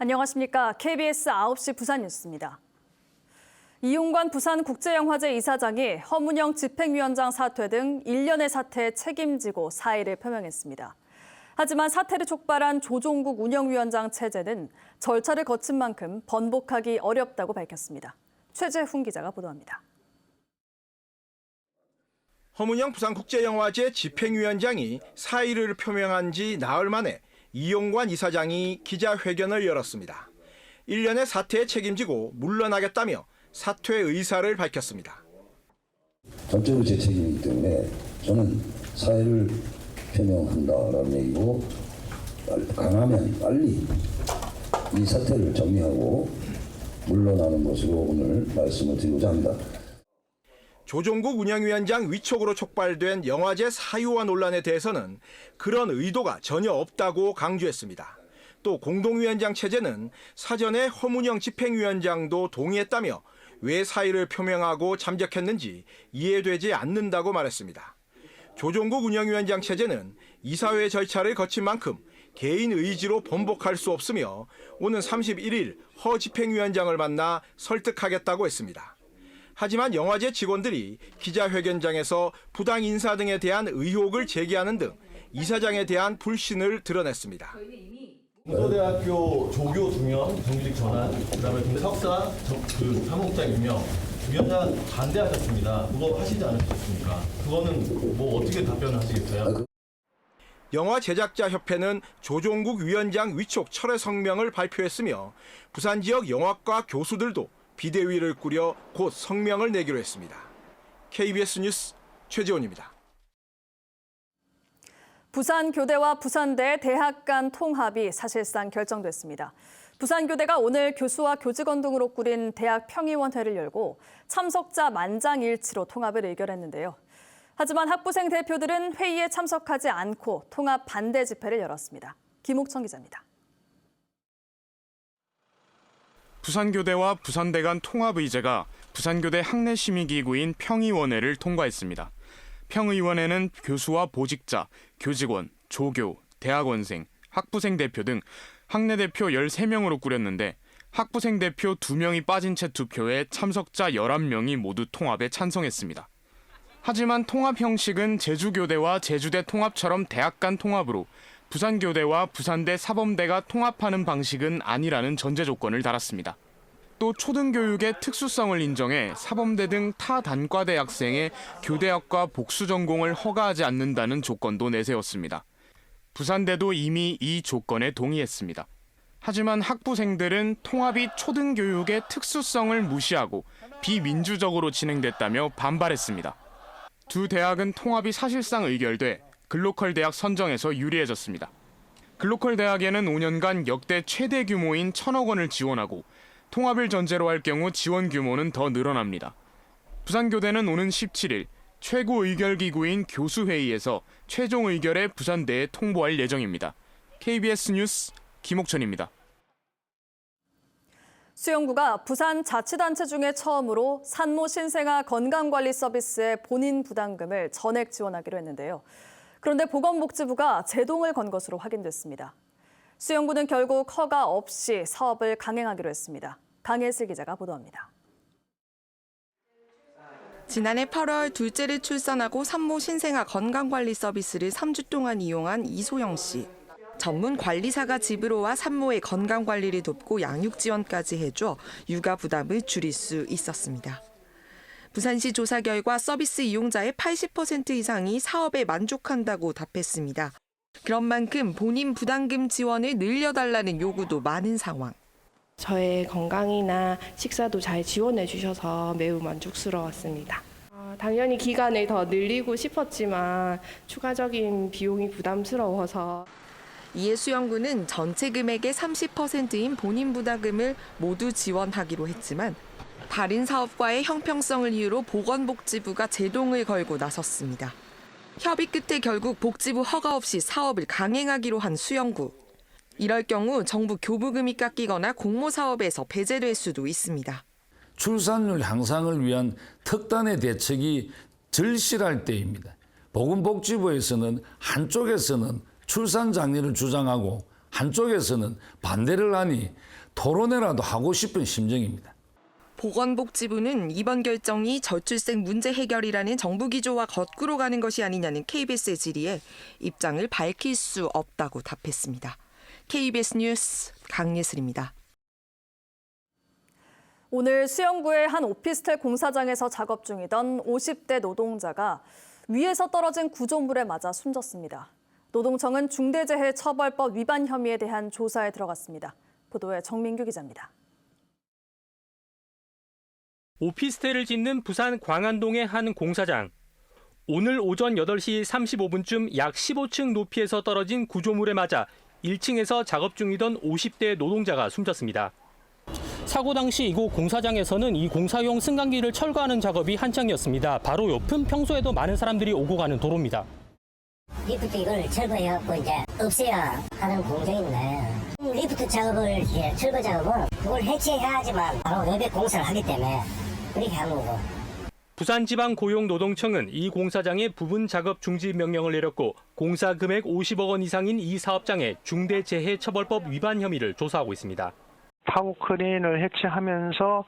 안녕하십니까. KBS 9시 부산 뉴스입니다. 이용관 부산국제영화제 이사장이 허문영 집행위원장 사퇴 등 일련의 사태에 책임지고 사의를 표명했습니다. 하지만 사태를 촉발한 조종국 운영위원장 체제는 절차를 거친 만큼 번복하기 어렵다고 밝혔습니다. 최재훈 기자가 보도합니다. 허문영 부산국제영화제 집행위원장이 사의를 표명한 지 나흘 만에 이용관 이사장이 기자회견을 열었습니다. 일련의 사태에 책임지고 물러나겠다며 사퇴 의사를 밝혔습니다. 전적으로 제 책임이기 때문에 저는 사회를 표명한다라는 얘기고 강하면 빨리 이 사태를 정리하고 물러나는 것으로 오늘 말씀을 드리고자 합니다. 조종국 운영위원장 위촉으로 촉발된 영화제 사유화 논란에 대해서는 그런 의도가 전혀 없다고 강조했습니다. 또 공동위원장 체제는 사전에 허문영 집행위원장도 동의했다며 왜 사의를 표명하고 잠적했는지 이해되지 않는다고 말했습니다. 조종국 운영위원장 체제는 이사회 절차를 거친 만큼 개인 의지로 번복할 수 없으며 오는 31일 허 집행위원장을 만나 설득하겠다고 했습니다. 하지만 영화제 직원들이 기자회견장에서 부당 인사 등에 대한 의혹을 제기하는 등 이사장에 대한 불신을 드러냈습니다. 동서대학교 조교 두 명, 정규직 전환, 그다음에 석사, 정- 그 사무국장 임명, 위원장 반대하셨습니다. 그거 하시지 않으셨습니까? 그거는 뭐 어떻게 답변을 하시겠어요? 영화 제작자 협회는 조종국 위원장 위촉 철회 성명을 발표했으며 부산 지역 영화과 교수들도 비대위를 꾸려 곧 성명을 내기로 했습니다. KBS 뉴스 최재원입니다. 부산교대와 부산대 대학 간 통합이 사실상 결정됐습니다. 부산교대가 오늘 교수와 교직원 등으로 꾸린 대학 평의원회를 열고 참석자 만장일치로 통합을 의결했는데요. 하지만 학부생 대표들은 회의에 참석하지 않고 통합 반대 집회를 열었습니다. 김옥청 기자입니다. 부산교대와 부산대 간 통합의제가 부산교대 학내심의기구인 평의원회를 통과했습니다. 평의원회는 교수와 보직자, 교직원, 조교, 대학원생, 학부생 대표 등 학내 대표 13명으로 꾸렸는데 학부생 대표 2명이 빠진 채 투표에 참석자 11명이 모두 통합에 찬성했습니다. 하지만 통합 형식은 제주교대와 제주대 통합처럼 대학 간 통합으로 부산교대와 부산대 사범대가 통합하는 방식은 아니라는 전제 조건을 달았습니다. 또 초등교육의 특수성을 인정해 사범대 등 타 단과대 학생의 교대학과 복수 전공을 허가하지 않는다는 조건도 내세웠습니다. 부산대도 이미 이 조건에 동의했습니다. 하지만 학부생들은 통합이 초등교육의 특수성을 무시하고 비민주적으로 진행됐다며 반발했습니다. 두 대학은 통합이 사실상 의결돼 글로컬 대학 선정에서 유리해졌습니다. 글로컬 대학에는 5년간 역대 최대 규모인 천억 원을 지원하고 통합을 전제로 할 경우 지원 규모는 더 늘어납니다. 부산교대는 오는 17일 최고 의결 기구인 교수회의에서 최종 의결에 부산대에 통보할 예정입니다. KBS 뉴스 김옥천입니다. 수영구가 부산 자치단체 중에 처음으로 산모 신생아 건강관리 서비스의 본인 부담금을 전액 지원하기로 했는데요. 그런데 보건복지부가 제동을 건 것으로 확인됐습니다. 수영구는 결국 허가 없이 사업을 강행하기로 했습니다. 강혜슬 기자가 보도합니다. 지난해 8월 둘째를 출산하고 산모 신생아 건강관리 서비스를 3주 동안 이용한 이소영 씨. 전문 관리사가 집으로 와 산모의 건강관리를 돕고 양육 지원까지 해줘 육아 부담을 줄일 수 있었습니다. 부산시 조사 결과 서비스 이용자의 80% 이상이 사업에 만족한다고 답했습니다. 그런 만큼 본인 부담금 지원을 늘려달라는 요구도 많은 상황. 저의 건강이나 식사도 잘 지원해 주셔서 매우 만족스러웠습니다. 어, 당연히 기간을 더 늘리고 싶었지만 추가적인 비용이 부담스러워서 이에 수영구는 전체 금액의 30%인 본인 부담금을 모두 지원하기로 했지만 다른 사업과의 형평성을 이유로 보건복지부가 제동을 걸고 나섰습니다. 협의 끝에 결국 복지부 허가 없이 사업을 강행하기로 한 수영구. 이럴 경우 정부 교부금이 깎이거나 공모 사업에서 배제될 수도 있습니다. 출산율 향상을 위한 특단의 대책이 절실할 때입니다. 보건복지부에서는 한쪽에서는 출산 장려를 주장하고 한쪽에서는 반대를 하니 토론회라도 하고 싶은 심정입니다. 보건복지부는 이번 결정이 저출생 문제 해결이라는 정부 기조와 거꾸로 가는 것이 아니냐는 KBS의 질의에 입장을 밝힐 수 없다고 답했습니다. KBS 뉴스 강예슬입니다. 오늘 수영구의 한 오피스텔 공사장에서 작업 중이던 50대 노동자가 위에서 떨어진 구조물에 맞아 숨졌습니다. 노동청은 중대재해처벌법 위반 혐의에 대한 조사에 들어갔습니다. 보도에 정민규 기자입니다. 오피스텔을 짓는 부산 광안동의 한 공사장. 오늘 오전 8시 35분쯤 약 15층 높이에서 떨어진 구조물에 맞아 1층에서 작업 중이던 50대 노동자가 숨졌습니다. 사고 당시 이곳 공사장에서는 이 공사용 승강기를 철거하는 작업이 한창이었습니다. 바로 옆은 평소에도 많은 사람들이 오고 가는 도로입니다. 리프트 이걸 철거해갖고 이제 없애야 하는 공정인데 리프트 작업을 철거 작업은 그걸 해체해야지만 바로 여백 공사를 하기 때문에 그렇게 부산지방고용노동청은 이 공사장에 부분 작업 중지 명령을 내렸고 공사 금액 50억 원 이상인 이 사업장에 중대재해처벌법 위반 혐의를 조사하고 있습니다. 타워 크레인을 해체하면서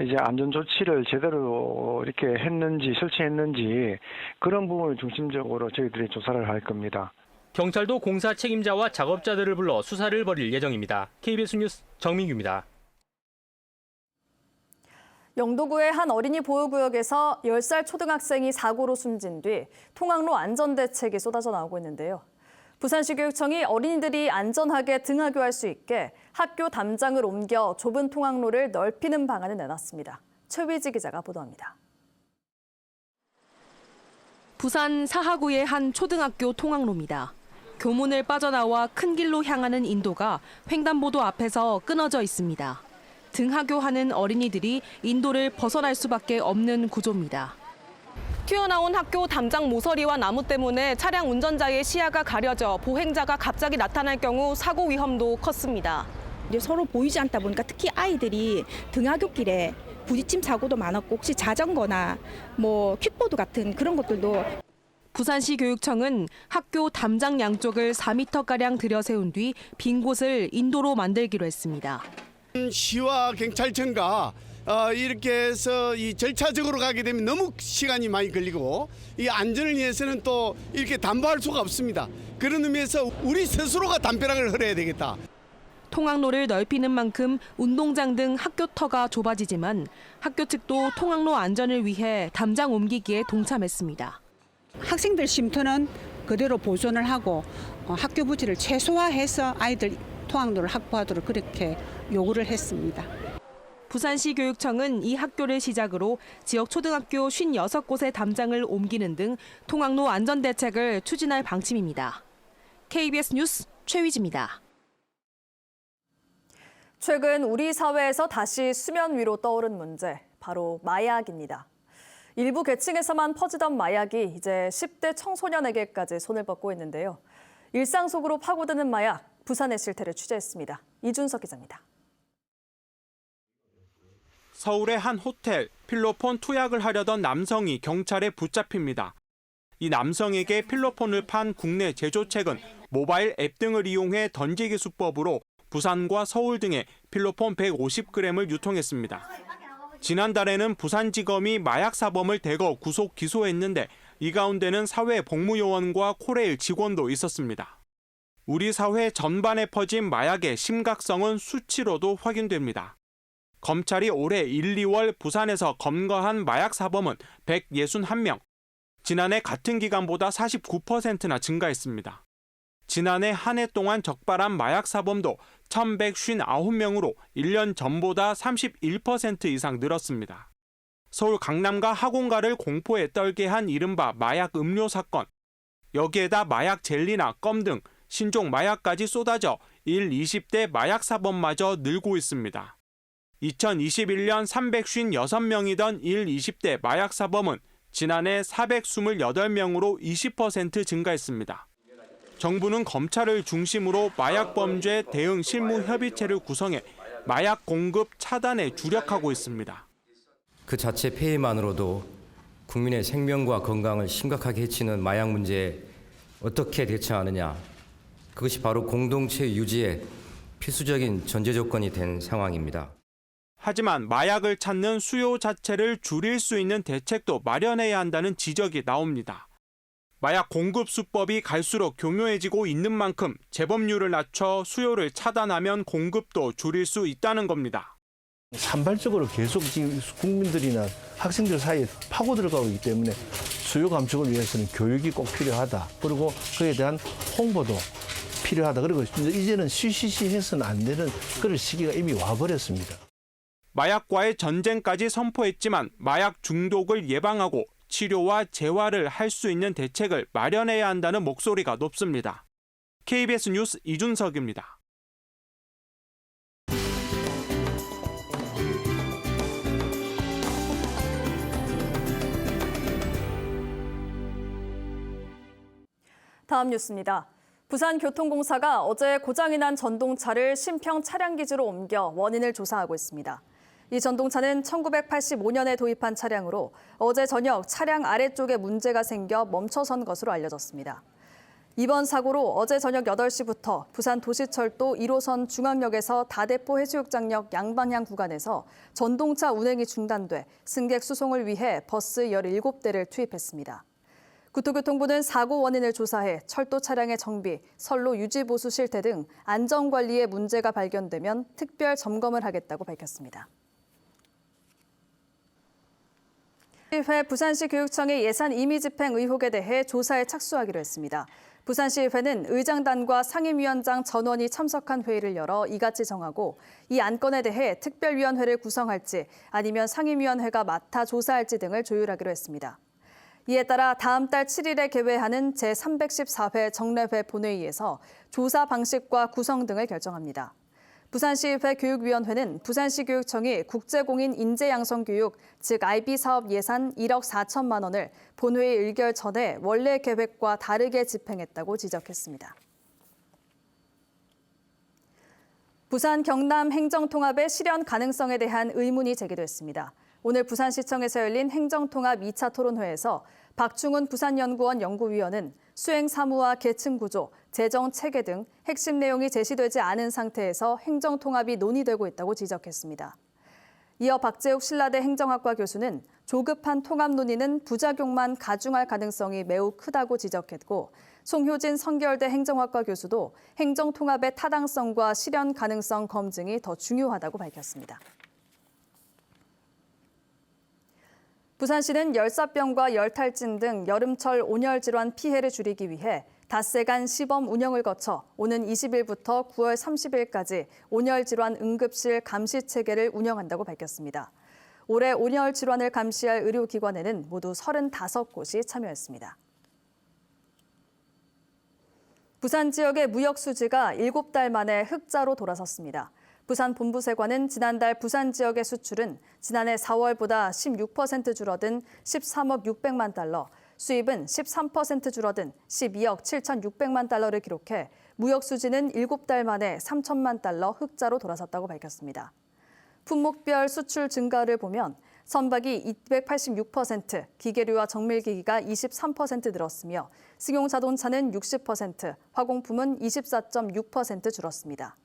이제 안전 조치를 제대로 이렇게 했는지 설치했는지 그런 부분을 중심적으로 저희들이 조사를 할 겁니다. 경찰도 공사 책임자와 작업자들을 불러 수사를 벌일 예정입니다. KBS 뉴스 정민규입니다. 영도구의 한 어린이 보호구역에서 10살 초등학생이 사고로 숨진 뒤 통학로 안전대책이 쏟아져 나오고 있는데요. 부산시 교육청이 어린이들이 안전하게 등하교할 수 있게 학교 담장을 옮겨 좁은 통학로를 넓히는 방안을 내놨습니다. 최위지 기자가 보도합니다. 부산 사하구의 한 초등학교 통학로입니다. 교문을 빠져나와 큰 길로 향하는 인도가 횡단보도 앞에서 끊어져 있습니다. 등하교하는 어린이들이 인도를 벗어날 수밖에 없는 구조입니다. 튀어나온 학교 담장 모서리와 나무 때문에 차량 운전자의 시야가 가려져 보행자가 갑자기 나타날 경우 사고 위험도 컸습니다. 이제 서로 보이지 않다 보니까 특히 아이들이 등하굣길에 부딪힘 사고도 많았고 혹시 자전거나 뭐 킥보드 같은 그런 것들도 부산시 교육청은 학교 담장 양쪽을 4m가량 들여세운 뒤 빈 곳을 인도로 만들기로 했습니다. 시와 경찰청과 어, 이렇게 해서 이 절차적으로 가게 되면 너무 시간이 많이 걸리고 이 안전을 위해서는 또 이렇게 담보할 수가 없습니다. 그런 의미에서 우리 스스로가 담벼락을 hör어야 되겠다. 통학로를 넓히는 만큼 운동장 등 학교터가 좁아지지만 학교 측도 통학로 안전을 위해 담장 옮기기에 동참했습니다. 학생들 쉼터는 그대로 보존을 하고 어, 학교 부지를 최소화해서 아이들 통학로를 확보하도록 그렇게 요구를 했습니다. 부산시 교육청은 이 학교를 시작으로 지역 초등학교 56곳의 담장을 옮기는 등 통학로 안전 대책을 추진할 방침입니다. KBS 뉴스 최위지입니다. 최근 우리 사회에서 다시 수면 위로 떠오른 문제, 바로 마약입니다. 일부 계층에서만 퍼지던 마약이 이제 10대 청소년에게까지 손을 뻗고 있는데요. 일상 속으로 파고드는 마약, 부산의 실태를 취재했습니다. 이준석 기자입니다. 서울의 한 호텔 필로폰 투약을 하려던 남성이 경찰에 붙잡힙니다. 이 남성에게 필로폰을 판 국내 제조책은 모바일 앱 등을 이용해 던지기 수법으로 부산과 서울 등에 필로폰 150g을 유통했습니다. 지난달에는 부산지검이 마약 사범을 대거 구속 기소했는데 이 가운데는 사회 복무요원과 코레일 직원도 있었습니다. 우리 사회 전반에 퍼진 마약의 심각성은 수치로도 확인됩니다. 검찰이 올해 1, 2월 부산에서 검거한 마약 사범은 161명, 지난해 같은 기간보다 49%나 증가했습니다. 지난해 한 해 동안 적발한 마약 사범도 1,159명으로 1년 전보다 31% 이상 늘었습니다. 서울 강남과 학원가를 공포에 떨게 한 이른바 마약 음료 사건. 여기에다 마약 젤리나 껌 등 신종 마약까지 쏟아져 1, 20대 마약 사범마저 늘고 있습니다. 2021년 356명이던 1, 20대 마약 사범은 지난해 428명으로 20% 증가했습니다. 정부는 검찰을 중심으로 마약 범죄 대응 실무 협의체를 구성해 마약 공급 차단에 주력하고 있습니다. 그 자체 폐해만으로도 국민의 생명과 건강을 심각하게 해치는 마약 문제에 어떻게 대처하느냐 그것이 바로 공동체 유지의 필수적인 전제 조건이 된 상황입니다. 하지만 마약을 찾는 수요 자체를 줄일 수 있는 대책도 마련해야 한다는 지적이 나옵니다. 마약 공급 수법이 갈수록 교묘해지고 있는 만큼 재범률을 낮춰 수요를 차단하면 공급도 줄일 수 있다는 겁니다. 산발적으로 계속 지금 국민들이나 학생들 사이에 파고 들어가고 있기 때문에 수요 감축을 위해서는 교육이 꼭 필요하다. 그리고 그에 대한 홍보도 필요하다. 그리고 이제는 쉬쉬쉬 해서는 안 되는 그런 시기가 이미 와버렸습니다. 마약과의 전쟁까지 선포했지만 마약 중독을 예방하고 치료와 재활을 할 수 있는 대책을 마련해야 한다는 목소리가 높습니다. KBS 뉴스 이준석입니다. 다음 뉴스입니다. 부산교통공사가 어제 고장이 난 전동차를 신평 차량 기지로 옮겨 원인을 조사하고 있습니다. 이 전동차는 1985년에 도입한 차량으로 어제 저녁 차량 아래쪽에 문제가 생겨 멈춰선 것으로 알려졌습니다. 이번 사고로 어제 저녁 8시부터 부산 도시철도 1호선 중앙역에서 다대포 해수욕장역 양방향 구간에서 전동차 운행이 중단돼 승객 수송을 위해 버스 17대를 투입했습니다. 국토교통부는 사고 원인을 조사해 철도 차량의 정비, 선로 유지 보수 실태 등 안전 관리에 문제가 발견되면 특별 점검을 하겠다고 밝혔습니다. 회 부산시 교육청의 예산 임의 집행 의혹에 대해 조사에 착수하기로 했습니다. 부산시의회는 의장단과 상임위원장 전원이 참석한 회의를 열어 이같이 정하고 이 안건에 대해 특별위원회를 구성할지 아니면 상임위원회가 맡아 조사할지 등을 조율하기로 했습니다. 이에 따라 다음 달 7일에 개회하는 제314회 정례회 본회의에서 조사 방식과 구성 등을 결정합니다. 부산시의회 교육위원회는 부산시 교육청이 국제공인 인재양성교육, 즉 IB 사업 예산 1억 4천만 원을 본회의 의결 전에 원래 계획과 다르게 집행했다고 지적했습니다. 부산 경남 행정통합의 실현 가능성에 대한 의문이 제기됐습니다. 오늘 부산시청에서 열린 행정통합 2차 토론회에서 박충훈 부산연구원 연구위원은 수행 사무와 계층 구조, 재정 체계 등 핵심 내용이 제시되지 않은 상태에서 행정 통합이 논의되고 있다고 지적했습니다. 이어 박재욱 신라대 행정학과 교수는 조급한 통합 논의는 부작용만 가중할 가능성이 매우 크다고 지적했고 송효진 성결대 행정학과 교수도 행정 통합의 타당성과 실현 가능성 검증이 더 중요하다고 밝혔습니다. 부산시는 열사병과 열탈진 등 여름철 온열 질환 피해를 줄이기 위해 닷새간 시범 운영을 거쳐 오는 20일부터 9월 30일까지 온열 질환 응급실 감시 체계를 운영한다고 밝혔습니다. 올해 온열 질환을 감시할 의료기관에는 모두 35곳이 참여했습니다. 부산 지역의 무역 수지가 7달 만에 흑자로 돌아섰습니다. 부산 본부세관은 지난달 부산 지역의 수출은 지난해 4월보다 16% 줄어든 13억 600만 달러, 수입은 13% 줄어든 12억 7,600만 달러를 기록해 무역 수지는 7달 만에 3천만 달러 흑자로 돌아섰다고 밝혔습니다. 품목별 수출 증가를 보면 선박이 286%, 기계류와 정밀기기가 23% 늘었으며 승용자동차는 60%, 화공품은 24.6% 줄었습니다.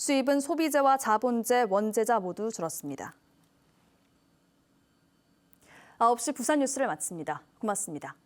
수입은 소비재와 자본재, 원재자 모두 줄었습니다. 9시 부산 뉴스를 마칩니다. 고맙습니다.